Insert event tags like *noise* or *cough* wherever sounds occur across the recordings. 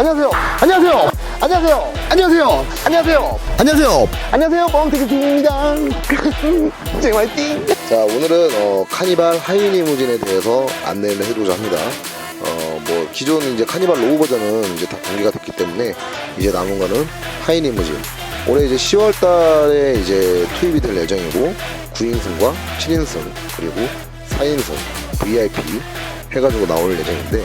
안녕하세요. 안녕하세요. 안녕하세요. 안녕하세요. 안녕하세요. 안녕하세요. 안녕하세요. 뻥튀기 팀입니다. *laughs* 제 화이팅. 자, 오늘은 어, 카니발 하이리무진에 대해서 안내를 해보자 합니다. 어, 뭐 기존 이제 카니발 로우 버전은 이제 다 공개가 됐기 때문에 이제 남은 거는 하이리무진. 올해 이제 10월 달에 이제 투입이 될 예정이고 9인승과 7인승 그리고 4인승 VIP 해가지고 나올 예정인데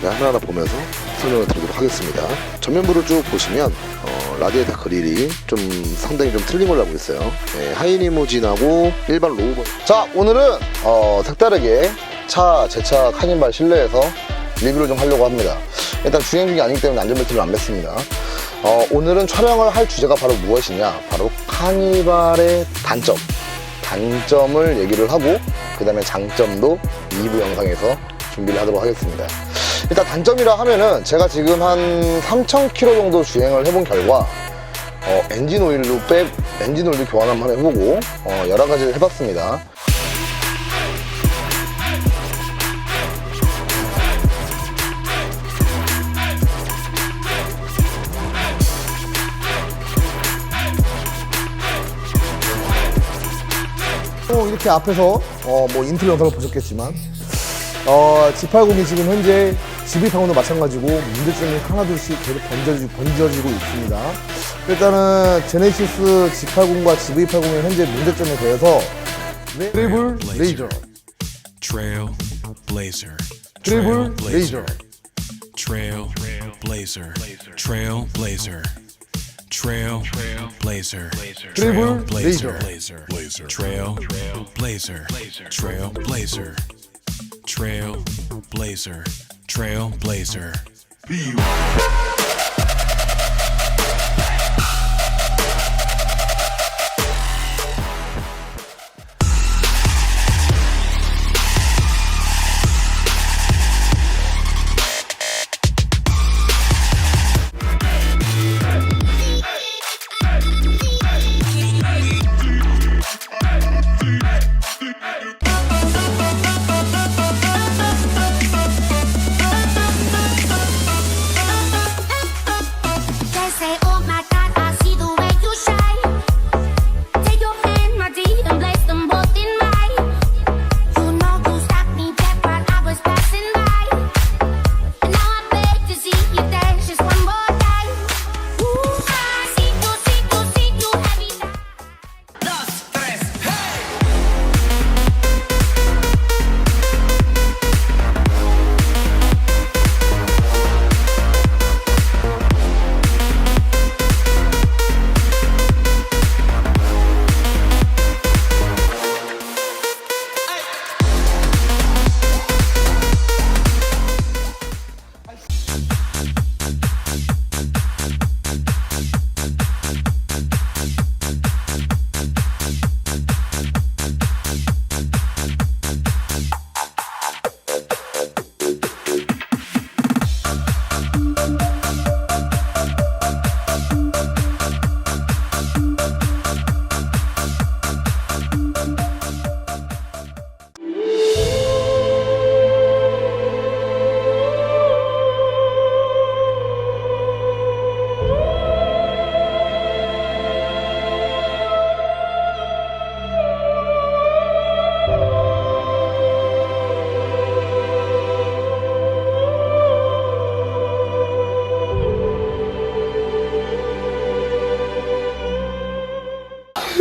하나하나 보면서 설명을 드리도록 하겠습니다. 전면부를 쭉 보시면 어, 라디에이터 그릴이 좀 상당히 좀 틀린 걸로 알고 있어요. 네, 하이리무진하고 일반 로우버. 자 오늘은 어, 색다르게 차 제차 카니발 실내에서 리뷰를 좀 하려고 합니다. 일단 주행 중이 아니기 때문에 안전벨트를 안 맸습니다. 어, 오늘은 촬영을 할 주제가 바로 무엇이냐? 바로 카니발의 단점. 단점을 얘기를 하고 그 다음에 장점도 2부 영상에서 준비를 하도록 하겠습니다. 일단 단점이라 하면은 제가 지금 한 3,000km 정도 주행을 해본 결과 어, 엔진 오일로 백 엔진 오일도 교환 한번 해보고 어, 여러 가지를 해봤습니다. 어, 이렇게 앞에서 어, 뭐 인트로 영상을 보셨겠지만 어, G80이 지금 현재 GV80도 마찬가지고 문제점이 하나둘씩 계속 번져지고, 번져지고 있습니다. 일단은 제네시스 G80과 GV80의 현재 문제점에 대해서 트리블 레이저, Trail Blazer. 트리블 레이저, Trail Blazer. Trail Blazer. Trail Blazer. 트리블 레이저, Blazer. Trail Blazer. Trail Blazer. Trail Blazer. Trail Blazer. trailblazer. all my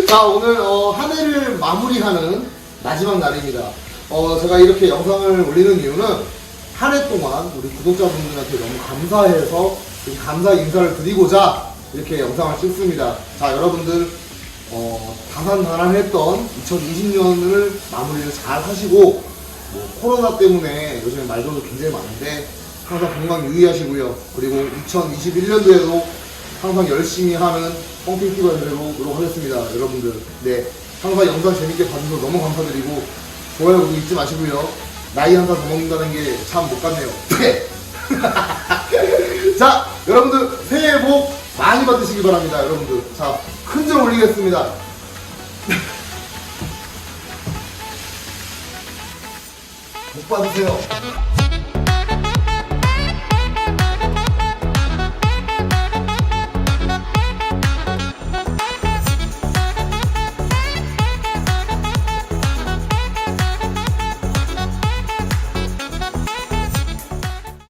자 오늘 어, 한 해를 마무리하는 마지막 날입니다. 어, 제가 이렇게 영상을 올리는 이유는 한 해 동안 우리 구독자분들한테 너무 감사해서 감사 인사를 드리고자 이렇게 영상을 찍습니다. 자 여러분들 어, 다산다난했던 2020년을 마무리를 잘 하시고 뭐 코로나 때문에 요즘에 말들도 굉장히 많은데 항상 건강 유의하시고요. 그리고 2021년도에도 항상 열심히 하는 되도록 노력하겠습니다. 여러분들. 네. 항상 영상 재밌게 봐주셔서 너무 감사드리고, 좋아요, 구독 잊지 마시고요. 나이 한 살 더 먹는다는 게 참 못 같네요. 네. *laughs* 자, 여러분들 새해 복 많이 받으시기 바랍니다. 여러분들. 자, 큰점 올리겠습니다. *laughs* 복 받으세요.